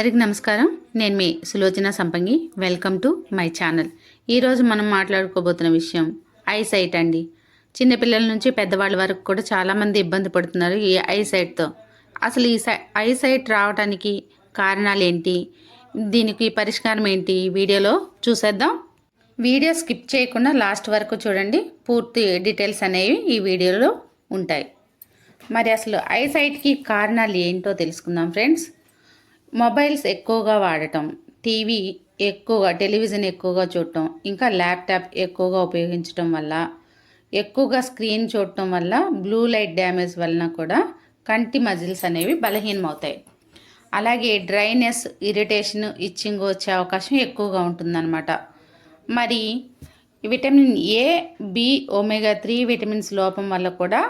అందరికీ నమస్కారం. నేను మీ Sulochana Sampangi. Welcome to my channel ఈరోజు మనం మాట్లాడుకోబోతున్న విషయం ఐసైట్ అండి. చిన్నపిల్లల నుంచి పెద్దవాళ్ళ వరకు కూడా చాలామంది ఇబ్బంది పడుతున్నారు ఈ ఐసైట్తో అసలు ఈ ఐసైట్ రావడానికి కారణాలు ఏంటి? దీనికి పరిష్కారం ఏంటి? ఈ వీడియోలో చూసేద్దాం. వీడియో స్కిప్ చేయకుండా లాస్ట్ వరకు చూడండి. పూర్తి డీటెయిల్స్ అనేవి ఈ వీడియోలో ఉంటాయి. మరి అసలు ఐసైట్కి కారణాలు ఏంటో తెలుసుకుందాం ఫ్రెండ్స్ మొబైల్స్ ఎక్కువగా వాడటం టీవీ ఎక్కువగా టెలివిజన్ ఎక్కువగా చూడటం ఇంకా ల్యాప్టాప్ ఎక్కువగా ఉపయోగించడం వల్ల ఎక్కువగా స్క్రీన్ చూడటం వల్ల బ్లూ లైట్ డ్యామేజ్ వలన కూడా కంటి మజిల్స్ అనేవి బలహీనమవుతాయి. అలాగే డ్రైనెస్ ఇరిటేషన్ ఇచ్చింగ్ వచ్చే అవకాశం ఎక్కువగా ఉంటుందన్నమాట. మరి vitamin A B omega three vitamins లోపం వల్ల కూడా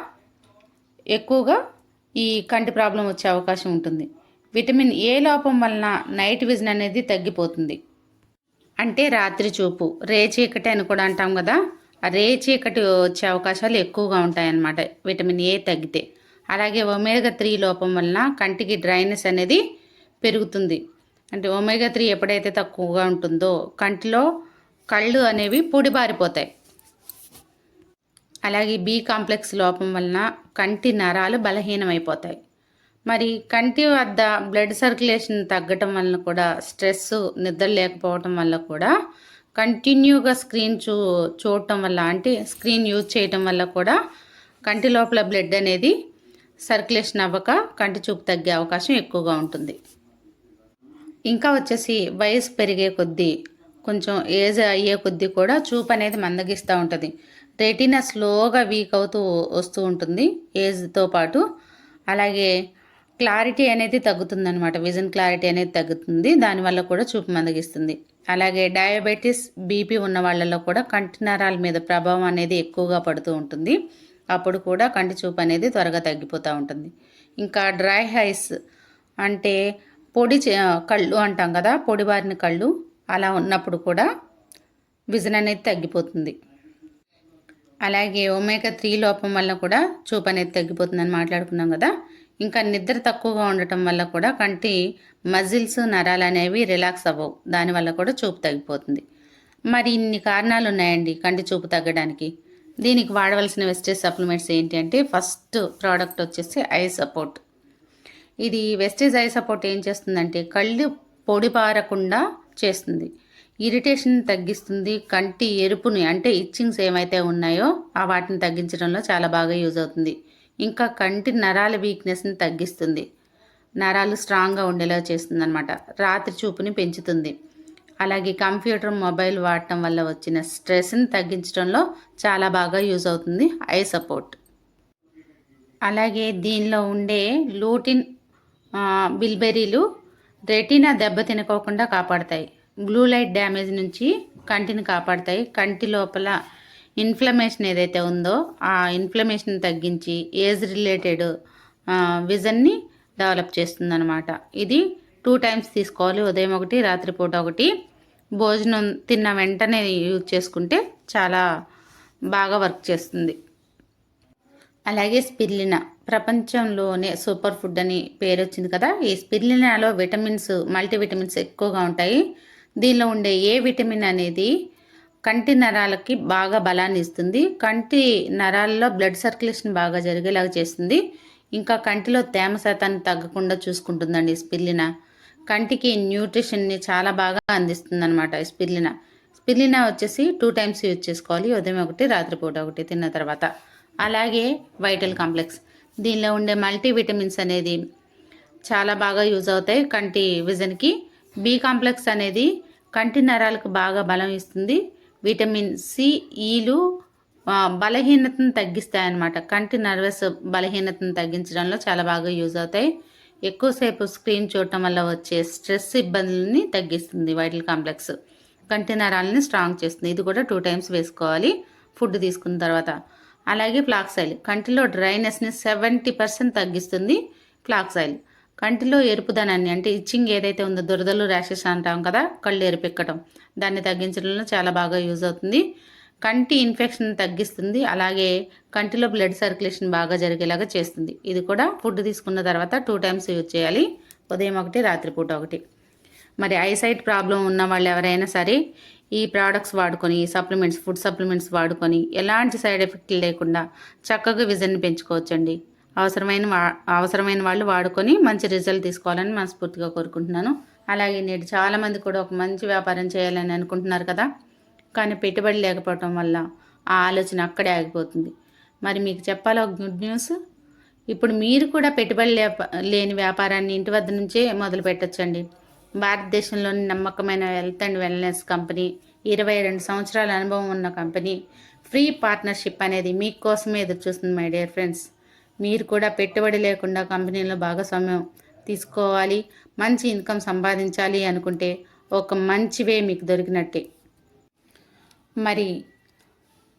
ఎక్కువగా ఈ కంటి ప్రాబ్లం వచ్చే అవకాశం ఉంటుంది. విటమిన్ ఏ లోపం వలన నైట్ విజన్ అనేది తగ్గిపోతుంది. అంటే రాత్రి చూపు రే చీకటి అని కూడా అంటాం కదా ఆ రే చీకటి వచ్చే అవకాశాలు ఎక్కువగా ఉంటాయన్నమాట విటమిన్ ఏ తగ్గితే. అలాగే ఒమేగా త్రీ లోపం వలన కంటికి డ్రైనెస్ అనేది పెరుగుతుంది. అంటే ఒమేగా త్రీ ఎప్పుడైతే తక్కువగా ఉంటుందో కంటిలో కళ్ళు అనేవి పొడిబారిపోతాయి. అలాగే బి కాంప్లెక్స్ లోపం వలన కంటి నరాలు బలహీనమైపోతాయి. మరి కంటి వద్ద బ్లడ్ సర్క్యులేషన్ తగ్గటం వలన కూడా స్ట్రెస్ నిద్ర లేకపోవటం వల్ల కూడా కంటిన్యూగా స్క్రీన్ చూ చూడటం వల్ల అంటే స్క్రీన్ యూజ్ చేయటం వల్ల కూడా కంటి లోపల బ్లడ్ అనేది సర్క్యులేషన్ అవ్వక కంటి చూపు తగ్గే అవకాశం ఎక్కువగా ఉంటుంది. ఇంకా వచ్చేసి వయసు పెరిగే కొద్దీ కొంచెం ఏజ్ అయ్యే కొద్దీ కూడా చూపు అనేది మందగిస్తూ ఉంటుంది. రెటీనా స్లోగా వీక్ అవుతూ వస్తూ ఉంటుంది. ఏజ్తో పాటు అలాగే క్లారిటీ అనేది తగ్గుతుందన్నమాట. విజన్ క్లారిటీ అనేది తగ్గుతుంది. దానివల్ల కూడా చూపు మందగిస్తుంది. అలాగే డయాబెటీస్ బీపీ ఉన్న వాళ్ళలో కూడా కంటి నరాల మీద ప్రభావం అనేది ఎక్కువగా పడుతూ ఉంటుంది. అప్పుడు కూడా కంటి చూపు అనేది త్వరగా తగ్గిపోతూ ఉంటుంది. ఇంకా డ్రై హైస్ అంటే పొడి చే- కళ్ళు అంటాం కదా పొడి బారిన కళ్ళు అలా ఉన్నప్పుడు కూడా విజన్ అనేది తగ్గిపోతుంది. అలాగే ఒమేగా త్రీ లోపం వల్ల కూడా చూపు అనేది తగ్గిపోతుందని మాట్లాడుకున్నాం కదా. ఇంకా నిద్ర తక్కువగా ఉండటం వల్ల కూడా కంటి మజిల్స్ నరాలు అనేవి రిలాక్స్ అవ్వవు. దానివల్ల కూడా చూపు తగ్గిపోతుంది. మరి ఇన్ని కారణాలు ఉన్నాయండి కంటి చూపు తగ్గడానికి. దీనికి వాడవలసిన వెస్టేజ్ సప్లిమెంట్స్ ఏంటి అంటే ఫస్ట్ ప్రోడక్ట్ వచ్చేసి ఐ సపోర్ట్. ఇది వెస్టేజ్ ఐ సపోర్ట్ ఏం చేస్తుందంటే కళ్ళు పొడిపారకుండా చేస్తుంది. ఇరిటేషన్ తగ్గిస్తుంది. కంటి ఎరుపుని అంటే ఇచ్చింగ్స్ ఏమైతే ఉన్నాయో ఆ వాటిని తగ్గించడంలో చాలా బాగా యూజ్ అవుతుంది. ఇంకా కంటి నరాల వీక్నెస్ని తగ్గిస్తుంది. నరాలు స్ట్రాంగ్గా ఉండేలా చేస్తుంది అనమాట రాత్రి చూపుని పెంచుతుంది. అలాగే కంప్యూటర్ మొబైల్ వాడటం వల్ల వచ్చిన స్ట్రెస్ని తగ్గించడంలో చాలా బాగా యూజ్ అవుతుంది ఐ సపోర్ట్ అలాగే దీనిలో ఉండే లూటిన్ బిల్బెరీలు రెటీనా దెబ్బ తినకోకుండా కాపాడతాయి. బ్లూ లైట్ డ్యామేజ్ నుంచి కంటిని కాపాడతాయి. కంటి లోపల ఇన్ఫ్లమేషన్ ఏదైతే ఉందో ఆ ఇన్ఫ్లమేషన్ తగ్గించి ఏజ్ రిలేటెడ్ విజన్ని డెవలప్ చేస్తుందన్నమాట. ఇది టూ టైమ్స్ తీసుకోవాలి. ఉదయం ఒకటి రాత్రిపూట ఒకటి. భోజనం తిన్న వెంటనే యూజ్ చేసుకుంటే చాలా బాగా వర్క్ చేస్తుంది. అలాగే స్పిర్లినా. ప్రపంచంలోనే సూపర్ ఫుడ్ అని పేరు వచ్చింది కదా. ఈ స్పిర్లినాలో విటమిన్స్ మల్టీవిటమిన్స్ ఎక్కువగా ఉంటాయి. దీనిలో ఉండే ఏ విటమిన్ అనేది కంటి నరాలకి బాగా బలాన్ని ఇస్తుంది. కంటి నరాల్లో బ్లడ్ సర్క్యులేషన్ బాగా జరిగేలాగా చేస్తుంది. ఇంకా కంటిలో తేమ శాతాన్ని తగ్గకుండా చూసుకుంటుందండి ఈ కంటికి న్యూట్రిషన్ని చాలా బాగా అందిస్తుంది అనమాట స్పిల్లిన స్పిల్లిన వచ్చేసి టూ టైమ్స్ యూజ్ చేసుకోవాలి. ఉదయం ఒకటి రాత్రిపూట ఒకటి తిన్న తర్వాత. అలాగే వైటల్ కాంప్లెక్స్. దీనిలో ఉండే మల్టీ విటమిన్స్ అనేది చాలా బాగా యూజ్ అవుతాయి కంటి విజన్కి. బి కాంప్లెక్స్ అనేది కంటి నరాలకు బాగా బలం ఇస్తుంది. విటమిన్ సి ఈలు బలహీనతను తగ్గిస్తాయి అన్నమాట కంటి నర్వస్ బలహీనతను తగ్గించడంలో చాలా బాగా యూజ్ అవుతాయి. ఎక్కువసేపు స్క్రీన్ చూడటం వల్ల వచ్చే స్ట్రెస్ ఇబ్బందులని తగ్గిస్తుంది వైటల్ కాంప్లెక్స్. కంటి నరాలని స్ట్రాంగ్ చేస్తుంది. ఇది కూడా టూ టైమ్స్ వేసుకోవాలి. ఫుడ్ తీసుకున్న తర్వాత. అలాగే ఫ్లాక్సైల్. కంటిలో డ్రైనెస్ని సెవెంటీ పర్సెంట్ తగ్గిస్తుంది ఫ్లాక్సైల్. కంటిలో ఎరుపుదనాన్ని అంటే ఇచ్చింగ్ ఏదైతే ఉందో దురదలు ర్యాషెస్ అంటాం కదా కళ్ళు ఎరుపెక్కడం దాన్ని తగ్గించడంలో చాలా బాగా యూజ్ అవుతుంది. కంటి ఇన్ఫెక్షన్ తగ్గిస్తుంది. అలాగే కంటిలో బ్లడ్ సర్క్యులేషన్ బాగా జరిగేలాగా చేస్తుంది. ఇది కూడా ఫుడ్ తీసుకున్న తర్వాత టూ టైమ్స్ యూజ్ చేయాలి. ఉదయం ఒకటి రాత్రిపూట ఒకటి. మరి ఐసైట్ ప్రాబ్లం ఉన్న వాళ్ళు ఎవరైనా సరే ఈ ప్రోడక్ట్స్ వాడుకొని సప్లిమెంట్స్ ఫుడ్ సప్లిమెంట్స్ వాడుకొని ఎలాంటి సైడ్ ఎఫెక్ట్ లేకుండా చక్కగా విజన్ పెంచుకోవచ్చండి. అవసరమైన వా- అవసరమైన వాళ్ళు వాడుకొని మంచి రిజల్ట్ తీసుకోవాలని మనస్ఫూర్తిగా కోరుకుంటున్నాను. అలాగే నేడు చాలామంది కూడా ఒక మంచి వ్యాపారం చేయాలని అనుకుంటున్నారు కదా. కానీ పెట్టుబడి లేకపోవటం వల్ల ఆ ఆలోచన అక్కడే ఆగిపోతుంది. మరి మీకు చెప్పాలి ఒక గుడ్ న్యూస్? ఇప్పుడు మీరు కూడా పెట్టుబడి లేప లేని వ్యాపారాన్ని ఇంటి వద్ద నుంచే మొదలు పెట్టచ్చండి. భారతదేశంలోని నమ్మకమైన హెల్త్ అండ్ వెల్నెస్ కంపెనీ ఇరవై రెండు సంవత్సరాల అనుభవం ఉన్న కంపెనీ ఫ్రీ పార్ట్నర్షిప్ అనేది మీకోసమే ఎదురు చూస్తుంది మై డియర్ ఫ్రెండ్స్. మీరు కూడా పెట్టుబడి లేకుండా కంపెనీలో భాగస్వామ్యం తీసుకోవాలి మంచి ఇన్కమ్ సంపాదించాలి అనుకుంటే ఒక మంచి వే మీకు దొరికినట్టే. మరి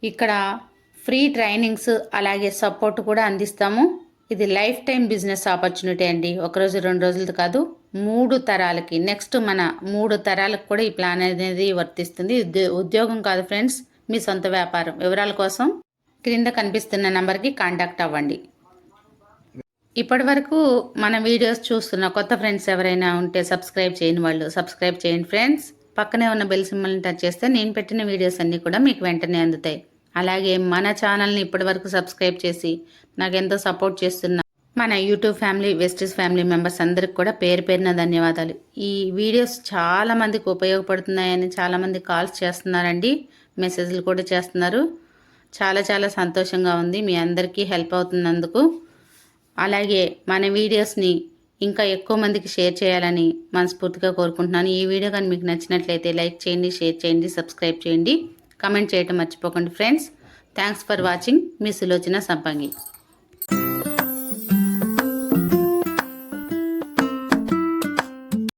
ఇక్కడ ఫ్రీ ట్రైనింగ్స్ అలాగే సపోర్ట్ కూడా అందిస్తాము. ఇది లైఫ్ టైం బిజినెస్ ఆపర్చునిటీ అండి. ఒకరోజు రెండు రోజులది కాదు మూడు తరాలకి. నెక్స్ట్ మన మూడు తరాలకు కూడా ఈ ప్లాన్ అనేది వర్తిస్తుంది. ఉద్యో- ఉద్యోగం కాదు ఫ్రెండ్స్ మీ సొంత వ్యాపారం. వివరాల కోసం క్రింద కనిపిస్తున్న నంబర్కి కాంటాక్ట్ అవ్వండి. ఇప్పటి వరకు మన వీడియోస్ చూస్తున్న కొత్త ఫ్రెండ్స్ ఎవరైనా ఉంటే సబ్స్క్రైబ్ చేయని వాళ్ళు సబ్స్క్రైబ్ చేయండి ఫ్రెండ్స్. పక్కనే ఉన్న బెల్ సింబల్ని టచ్ చేస్తే నేను పెట్టిన వీడియోస్ అన్నీ కూడా మీకు వెంటనే అందుతాయి. అలాగే మన ఛానల్ని ఇప్పటి వరకు సబ్స్క్రైబ్ చేసి నాకు ఎంతో సపోర్ట్ చేస్తున్న మన యూట్యూబ్ ఫ్యామిలీ వెస్టీస్ ఫ్యామిలీ మెంబర్స్ అందరికి కూడా పేరు పేరున ధన్యవాదాలు. ఈ వీడియోస్ చాలామందికి ఉపయోగపడుతున్నాయని చాలామంది కాల్స్ చేస్తున్నారండి. మెసేజ్లు కూడా చేస్తున్నారు. చాలా చాలా సంతోషంగా ఉంది. మీ అందరికీ హెల్ప్ అవుతున్నందుకు అలాగే మన వీడియోస్ని ఇంకా ఎక్కువ మందికి షేర్ చేయాలని మనస్ఫూర్తిగా కోరుకుంటున్నాను. ఈ వీడియో కానీ మీకు నచ్చినట్లయితే లైక్ చేయండి షేర్ చేయండి సబ్స్క్రైబ్ చేయండి. కమెంట్ చేయటం మర్చిపోకండి ఫ్రెండ్స్. Thanks for watching. మీ సులోచన సంపంగి.